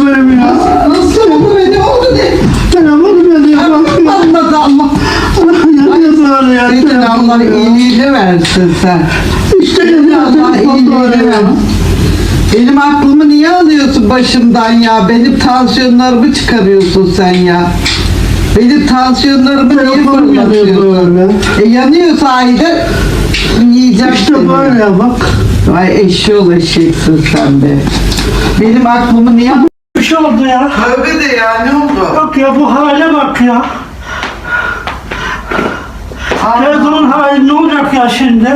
benim ya. Nasıl ne oldu ne? Telefon geliyor bak. Anladı Allah. Yanıyor böyle ya. Telefon Allah ya. iyiliğini versin sen. İşte Allah iyiliğini ya. versin. Benim aklımı niye alıyorsun başımdan ya? Benim tansiyonlarımı çıkarıyorsun sen ya. Benim tansiyonlarımı niye fırlatıyorsun? böyle. E yanıyor sahide. Yiyeceğim İşte seni. böyle ya bak. Vay eşyol eşeksin sen be. Benim aklımı niye şey oldu ya. Tövbe de ya ne oldu? Bak ya bu hale bak ya. Telefonun hali ne olacak ya şimdi?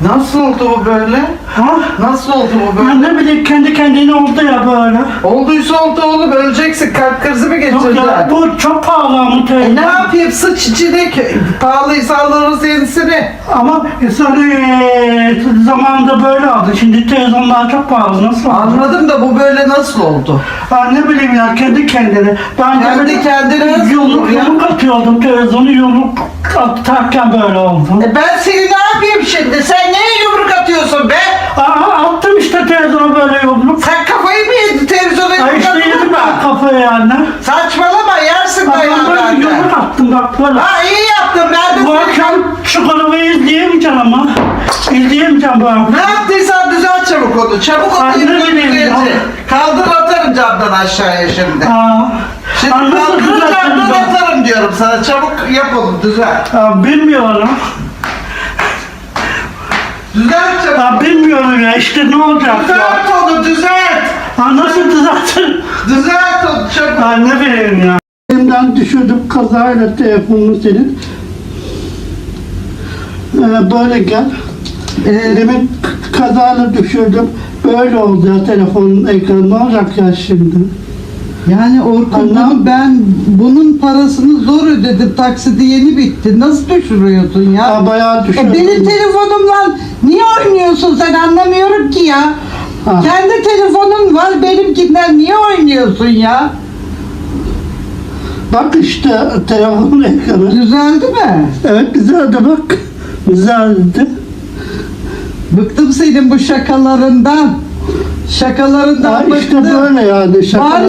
Nasıl oldu bu böyle? Ha? Nasıl oldu bu Ben böyle? ne bileyim kendi kendine oldu ya böyle. Olduysa oldu oğlum öleceksin kalp krizi mi Yok ya bu çok pahalı ama E ne yapayım sıç içine ki- pahalıysa alırız yenisini. Ama insan eee, zamanında böyle aldı. Şimdi telefonlar çok pahalı. Nasıl oldu? Anladım da bu böyle nasıl oldu? Ben ne bileyim ya kendi kendine. Ben Kendi böyle kendine nasıl yumruk olur ya? yumruk atıyordum televizyonu yumruk atarken böyle oldu. E ben seni ne yapayım şimdi? Sen neye yumruk atıyorsun be? Yani. Saçmalama yersin Ben dayağı böyle benden. yumruk attım bak böyle. Ha iyi yaptın ben de Bu seni akşam şu kanalı izleyemeyeceğim ama. İzleyemeyeceğim bu akşam. Ne yaptıysan düzelt çabuk onu. Çabuk onu ne yumruk bileyim ya. Kaldır atarım camdan aşağıya şimdi. Aa, Şimdi Aa, nasıl kaldır düzelttin camdan ben? atarım diyorum sana. Çabuk yap onu düzelt. Aa, bilmiyorum. Düzelt çabuk. Aa, bilmiyorum ya işte ne olacak ya. Düzelt onu düzelt. Aa, nasıl düzeltir? Düzelt onu çabuk. Aa, ne bileyim ya. Elimden düşürdüm kazayla telefonumu senin. Ee, böyle gel. Ee, Demin k- kazayla düşürdüm. Böyle oldu ya telefonun ekranı. Ne olacak ya şimdi? Yani Orkun Anlam- bunu ben bunun parasını zor ödedim. Taksidi yeni bitti. Nasıl düşürüyorsun ya? Aa, bayağı düşürdüm. E benim telefonumla niye oynuyorsun sen anlamıyorum ki ya. Ha. Kendi telefonun var benimkinden niye oynuyorsun ya? Bak işte telefonun ekranı. Düzeldi mi? Evet güzeldi bak. Güzeldi. Bıktım senin bu şakalarından. Şakalarından işte bıktım. böyle yani şaka. Bari